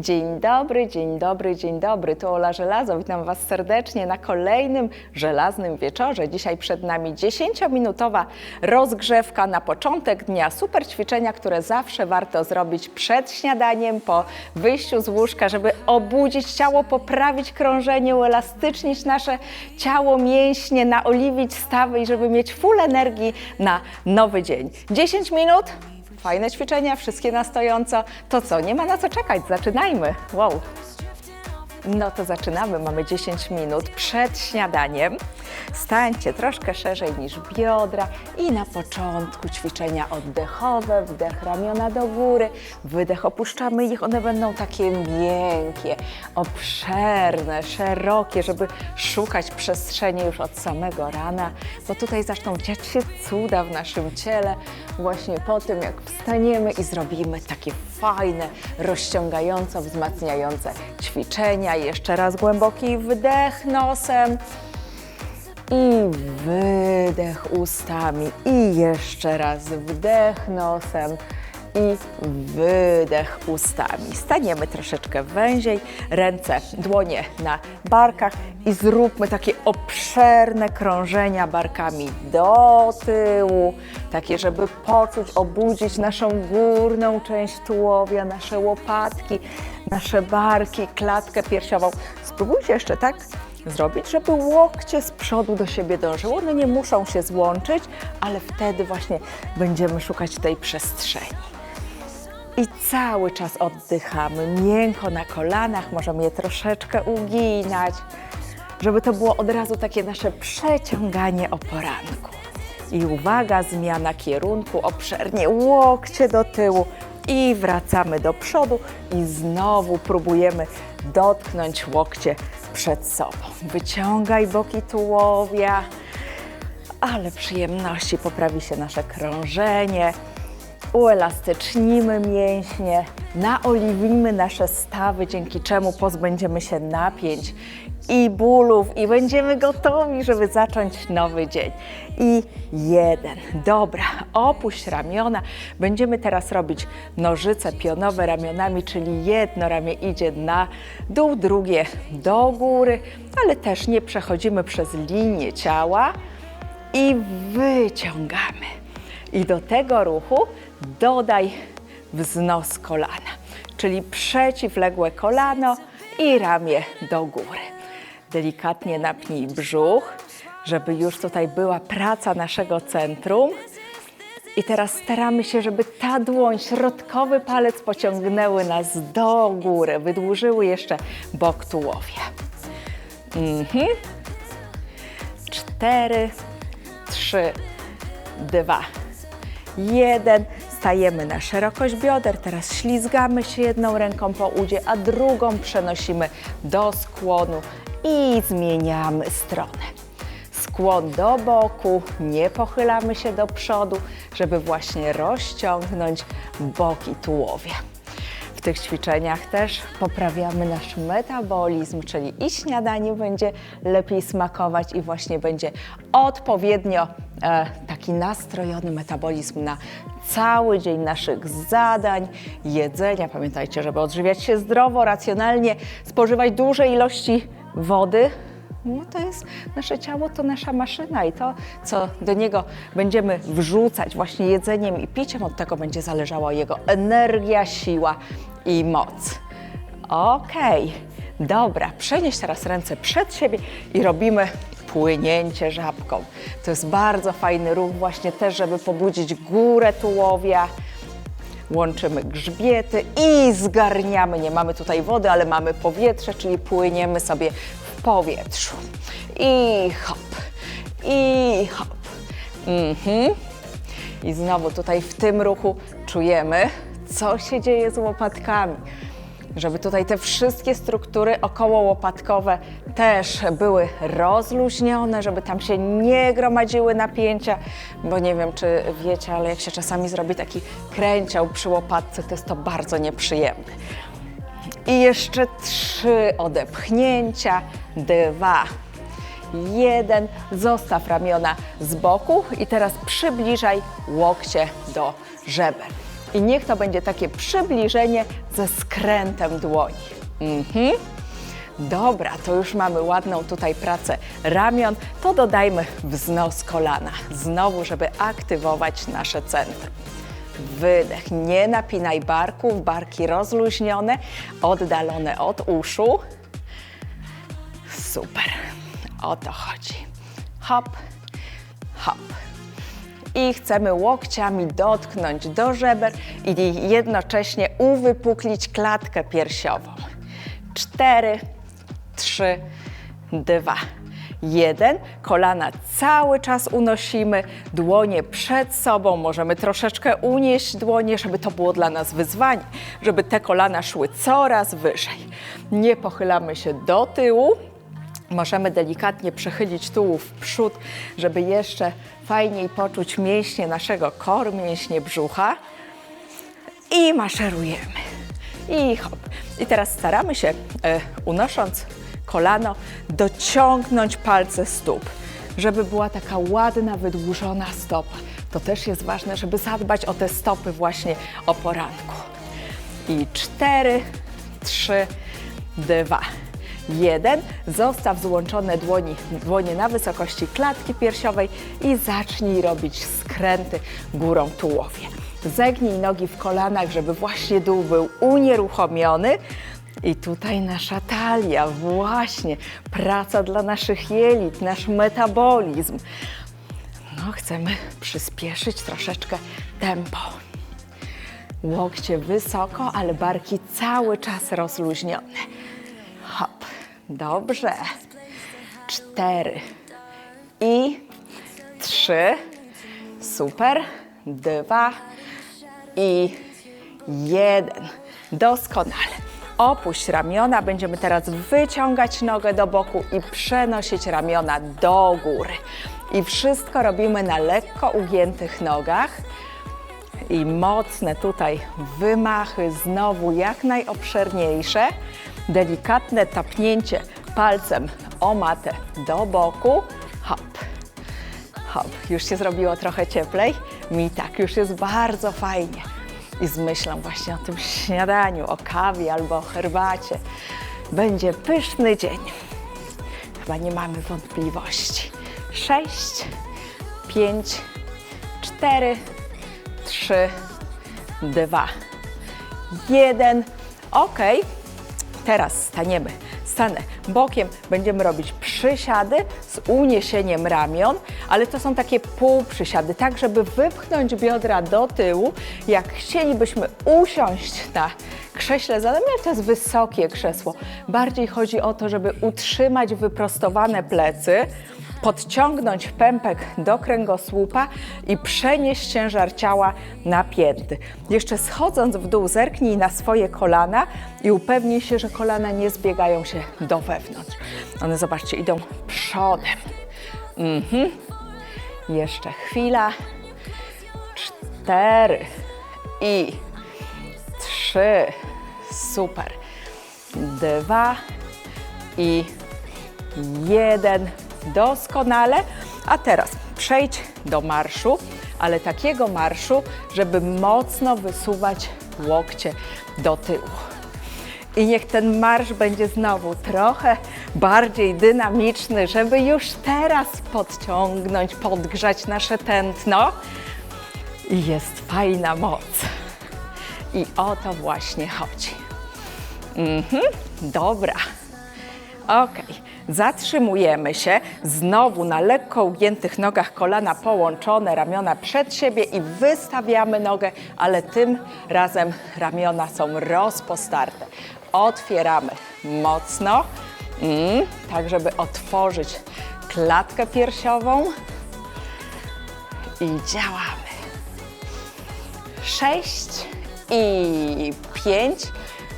Dzień dobry, dzień dobry, dzień dobry. Tu Ola Żelazo. Witam Was serdecznie na kolejnym żelaznym wieczorze. Dzisiaj przed nami 10-minutowa rozgrzewka na początek dnia. Super ćwiczenia, które zawsze warto zrobić przed śniadaniem, po wyjściu z łóżka, żeby obudzić ciało, poprawić krążenie, uelastycznić nasze ciało, mięśnie, naoliwić stawy i żeby mieć full energii na nowy dzień. 10 minut. Fajne ćwiczenia, wszystkie na stojąco. To co, nie ma na co czekać, zaczynajmy. Wow. No to zaczynamy, mamy 10 minut przed śniadaniem. Stańcie troszkę szerzej niż biodra i na początku ćwiczenia oddechowe, wdech ramiona do góry, wydech opuszczamy ich, one będą takie miękkie, obszerne, szerokie, żeby szukać przestrzeni już od samego rana, bo tutaj zaczną dziać się cuda w naszym ciele właśnie po tym, jak wstaniemy i zrobimy takie fajne, rozciągająco, wzmacniające ćwiczenia. Jeszcze raz głęboki wdech nosem i wydech ustami. I jeszcze raz wdech nosem i wydech ustami. Staniemy troszeczkę węziej, ręce, dłonie na barkach i zróbmy takie obszerne krążenia barkami do tyłu, takie, żeby poczuć, obudzić naszą górną część tułowia, nasze łopatki, nasze barki, klatkę piersiową. Spróbujcie jeszcze tak zrobić, żeby łokcie z przodu do siebie dążyły. One nie muszą się złączyć, ale wtedy właśnie będziemy szukać tej przestrzeni. I cały czas oddychamy miękko na kolanach, możemy je troszeczkę uginać, żeby to było od razu takie nasze przeciąganie o poranku. I uwaga, zmiana kierunku, obszernie łokcie do tyłu i wracamy do przodu i znowu próbujemy dotknąć łokcie przed sobą. Wyciągaj boki tułowia, ale przyjemności poprawi się nasze krążenie, uelastycznimy mięśnie, naoliwimy nasze stawy, dzięki czemu pozbędziemy się napięć i bólów i będziemy gotowi, żeby zacząć nowy dzień. I jeden. Dobra, opuść ramiona. Będziemy teraz robić nożyce pionowe ramionami, czyli jedno ramię idzie na dół, drugie do góry, ale też nie przechodzimy przez linię ciała i wyciągamy. I do tego ruchu dodaj wznos kolana, czyli przeciwległe kolano i ramię do góry. Delikatnie napnij brzuch, żeby już tutaj była praca naszego centrum. I teraz staramy się, żeby ta dłoń, środkowy palec pociągnęły nas do góry, wydłużyły jeszcze bok tułowia. Mhm. Cztery, trzy, dwa, jeden. Stajemy na szerokość bioder, teraz ślizgamy się jedną ręką po udzie, a drugą przenosimy do skłonu i zmieniamy stronę. Skłon do boku, nie pochylamy się do przodu, żeby właśnie rozciągnąć boki tułowia. W tych ćwiczeniach też poprawiamy nasz metabolizm, czyli i śniadanie będzie lepiej smakować i właśnie będzie odpowiednio e, taki nastrojony metabolizm na cały dzień naszych zadań, jedzenia. Pamiętajcie, żeby odżywiać się zdrowo, racjonalnie, spożywać duże ilości wody, no to jest nasze ciało, to nasza maszyna i to, co do niego będziemy wrzucać właśnie jedzeniem i piciem, od tego będzie zależała jego energia, siła i moc. Okej, dobra, przenieś teraz ręce przed siebie i robimy płynięcie żabką. To jest bardzo fajny ruch właśnie też, żeby pobudzić górę tułowia. Łączymy grzbiety i zgarniamy. Nie mamy tutaj wody, ale mamy powietrze, czyli płyniemy sobie powietrzu. I hop, i hop. Mhm. I znowu tutaj w tym ruchu czujemy, co się dzieje z łopatkami. Żeby tutaj te wszystkie struktury okołołopatkowe też były rozluźnione, żeby tam się nie gromadziły napięcia, bo nie wiem, czy wiecie, ale jak się czasami zrobi taki kręciał przy łopatce, to jest to bardzo nieprzyjemne. I jeszcze trzy odepchnięcia, dwa, jeden. Zostaw ramiona z boku i teraz przybliżaj łokcie do żeber. I niech to będzie takie przybliżenie ze skrętem dłoni. Mhm. Dobra, to już mamy ładną tutaj pracę ramion, to dodajmy wznos kolana. Znowu, żeby aktywować nasze centrum. Wydech, nie napinaj barków, barki rozluźnione, oddalone od uszu. Super, o to chodzi. Hop, hop. I chcemy łokciami dotknąć do żeber i jednocześnie uwypuklić klatkę piersiową. Cztery, trzy, dwa, jeden. Kolana cały czas unosimy, dłonie przed sobą. Możemy troszeczkę unieść dłonie, żeby to było dla nas wyzwanie, żeby te kolana szły coraz wyżej. Nie pochylamy się do tyłu. Możemy delikatnie przechylić tułów w przód, żeby jeszcze fajniej poczuć mięśnie naszego koru, mięśnie brzucha. I maszerujemy. I hop. I teraz staramy się, e, unosząc kolano, dociągnąć palce stóp, żeby była taka ładna, wydłużona stopa. To też jest ważne, żeby zadbać o te stopy właśnie o poranku. I cztery, trzy, dwa, jeden. Zostaw złączone dłoni, dłonie na wysokości klatki piersiowej i zacznij robić skręty górą tułowie. Zegnij nogi w kolanach, żeby właśnie dół był unieruchomiony. I tutaj nasza talia, właśnie, praca dla naszych jelit, nasz metabolizm. No, chcemy przyspieszyć troszeczkę tempo. Łokcie wysoko, ale barki cały czas rozluźnione. Hop, dobrze. Cztery i trzy. Super. Dwa i jeden. Doskonale. Opuść ramiona. Będziemy teraz wyciągać nogę do boku i przenosić ramiona do góry. I wszystko robimy na lekko ugiętych nogach. I mocne tutaj wymachy, znowu jak najobszerniejsze. Delikatne tapnięcie palcem o matę do boku. Hop, hop. Już się zrobiło trochę cieplej? Mi tak, już jest bardzo fajnie. I z myślą właśnie o tym śniadaniu, o kawie albo o herbacie. Będzie pyszny dzień. Chyba nie mamy wątpliwości. Sześć, pięć, cztery, trzy, dwa, jeden. Ok. Teraz staniemy. Stanę bokiem, będziemy robić przysiady z uniesieniem ramion, ale to są takie półprzysiady, tak żeby wypchnąć biodra do tyłu. Jak chcielibyśmy usiąść na krześle zadania, to jest wysokie krzesło. Bardziej chodzi o to, żeby utrzymać wyprostowane plecy, podciągnąć pępek do kręgosłupa i przenieść ciężar ciała na pięty. Jeszcze schodząc w dół, zerknij na swoje kolana i upewnij się, że kolana nie zbiegają się do wewnątrz. One, zobaczcie, idą przodem. Mhm. Jeszcze chwila. Cztery i trzy. Super. Dwa i jeden. Doskonale. A teraz przejdź do marszu, ale takiego marszu, żeby mocno wysuwać łokcie do tyłu. I niech ten marsz będzie znowu trochę bardziej dynamiczny, żeby już teraz podciągnąć, podgrzać nasze tętno. I jest fajna moc. I o to właśnie chodzi. Mhm, dobra. Ok, zatrzymujemy się. Znowu na lekko ugiętych nogach kolana połączone, ramiona przed siebie i wystawiamy nogę, ale tym razem ramiona są rozpostarte. Otwieramy mocno, tak żeby otworzyć klatkę piersiową i działamy. Sześć i pięć.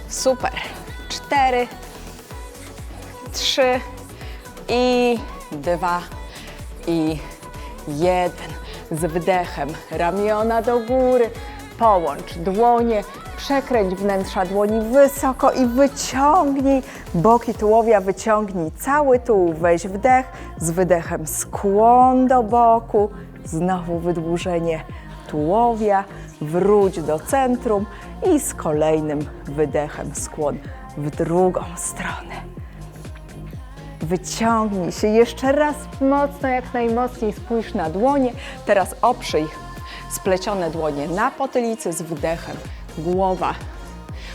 Super. Cztery, trzy i dwa i jeden. Z wydechem ramiona do góry, połącz dłonie, przekręć wnętrza dłoni wysoko i wyciągnij. Boki tułowia, wyciągnij cały tułów, weź wdech, z wydechem skłon do boku, znowu wydłużenie tułowia, wróć do centrum i z kolejnym wydechem skłon w drugą stronę. Wyciągnij się jeszcze raz mocno, jak najmocniej spójrz na dłonie. Teraz oprzyj splecione dłonie na potylicy z wydechem. Głowa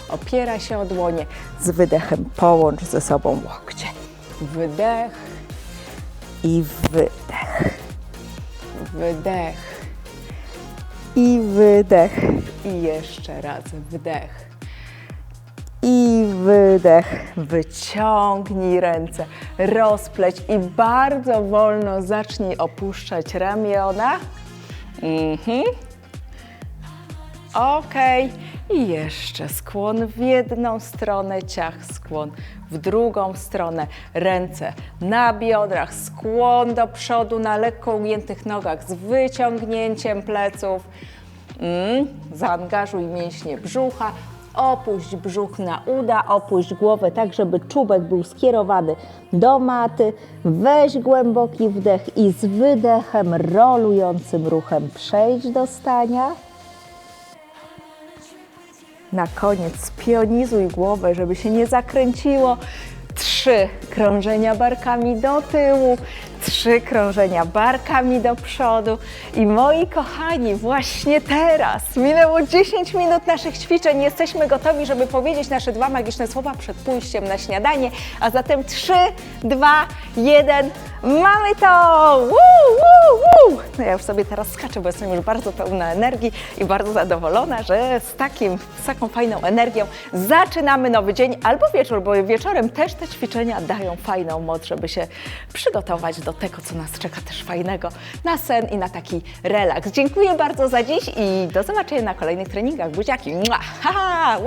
opiera się o dłonie, z wydechem połącz ze sobą łokcie. Wydech i wydech. Wydech i wydech. I jeszcze raz wdech wydech. Wyciągnij ręce, rozpleć i bardzo wolno zacznij opuszczać ramiona. Mhm. Ok. I jeszcze skłon w jedną stronę, ciach, skłon w drugą stronę. Ręce na biodrach, skłon do przodu na lekko ugiętych nogach z wyciągnięciem pleców. Mm, zaangażuj mięśnie brzucha, opuść brzuch na uda, opuść głowę tak, żeby czubek był skierowany do maty. Weź głęboki wdech i z wydechem, rolującym ruchem przejdź do stania. Na koniec pionizuj głowę, żeby się nie zakręciło. Trzy krążenia barkami do tyłu, trzy krążenia barkami do przodu. I moi kochani, właśnie teraz minęło 10 minut naszych ćwiczeń. Jesteśmy gotowi, żeby powiedzieć nasze dwa magiczne słowa przed pójściem na śniadanie. A zatem 3, 2, 1. Mamy to! Woo, woo, woo. No ja już sobie teraz skaczę, bo jestem już bardzo pełna energii i bardzo zadowolona, że z, takim, z taką fajną energią zaczynamy nowy dzień albo wieczór, bo wieczorem też te ćwiczenia dają fajną moc, żeby się przygotować do tego, co nas czeka też fajnego na sen i na taki relaks. Dziękuję bardzo za dziś i do zobaczenia na kolejnych treningach. Buziaki! Mua! Ha, ha.